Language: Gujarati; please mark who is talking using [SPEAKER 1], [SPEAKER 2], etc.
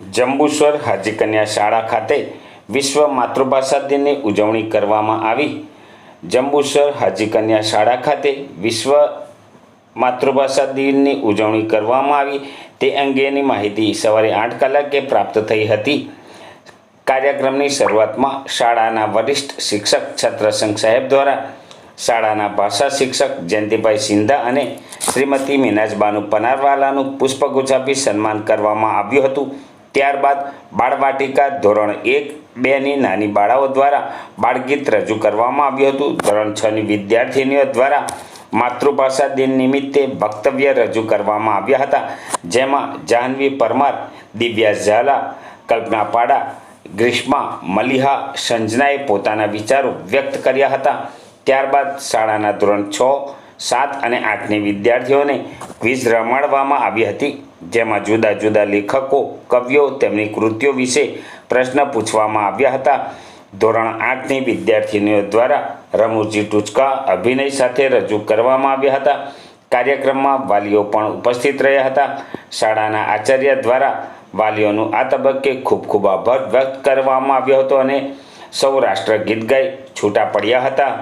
[SPEAKER 1] જંબુસર હાજી કન્યા શાળા ખાતે વિશ્વ માતૃભાષા દિનની ઉજવણી કરવામાં આવી. જંબુસર હાજી કન્યા શાળા ખાતે વિશ્વ માતૃભાષા દિનની ઉજવણી કરવામાં આવી. તે અંગેની માહિતી સવારે આઠ કલાકે પ્રાપ્ત થઈ હતી. કાર્યક્રમની શરૂઆતમાં શાળાના વરિષ્ઠ શિક્ષક છત્રસંઘ સાહેબ દ્વારા શાળાના ભાષા શિક્ષક જયંતિભાઈ સિંધા અને શ્રીમતી મીનાજબાનુ પનારવાલાનું પુષ્પગુચ્છ આપી સન્માન કરવામાં આવ્યું હતું. ત્યારબાદ બાળવાટિકા ધોરણ એક બેની નાની બાળાઓ દ્વારા બાળગીત રજૂ કરવામાં આવ્યું હતું. ધોરણ છની વિદ્યાર્થીનીઓ દ્વારા માતૃભાષા દિન નિમિત્તે વક્તવ્ય રજૂ કરવામાં આવ્યા હતા. જેમાં જાહ્નવી પરમાર, દિવ્યા ઝાલા કલ્પના પાડા ગ્રીષ્મા, મલિહા સંજનાએ પોતાના વિચારો વ્યક્ત કર્યા હતા. ત્યારબાદ શાળાના ધોરણ છ, સાત અને આઠની વિદ્યાર્થીઓને ક્વિઝ રમાડવામાં આવી હતી. જેમાં જુદા જુદા લેખકો, કવિઓ તેમની કૃતિઓ વિશે પ્રશ્ન પૂછવામાં આવ્યા હતા. ધોરણ આઠની વિદ્યાર્થીનીઓ દ્વારા રમૂજી ટૂચકા અભિનય સાથે રજૂ કરવામાં આવ્યા હતા. કાર્યક્રમમાં વાલીઓ પણ ઉપસ્થિત રહ્યા હતા. શાળાના આચાર્ય દ્વારા વાલીઓનું આ તબક્કે ખૂબ ખૂબ આભાર વ્યક્ત કરવામાં આવ્યો હતો અને સૌ રાષ્ટ્ર ગીત ગાઈ છૂટા પડ્યા હતા.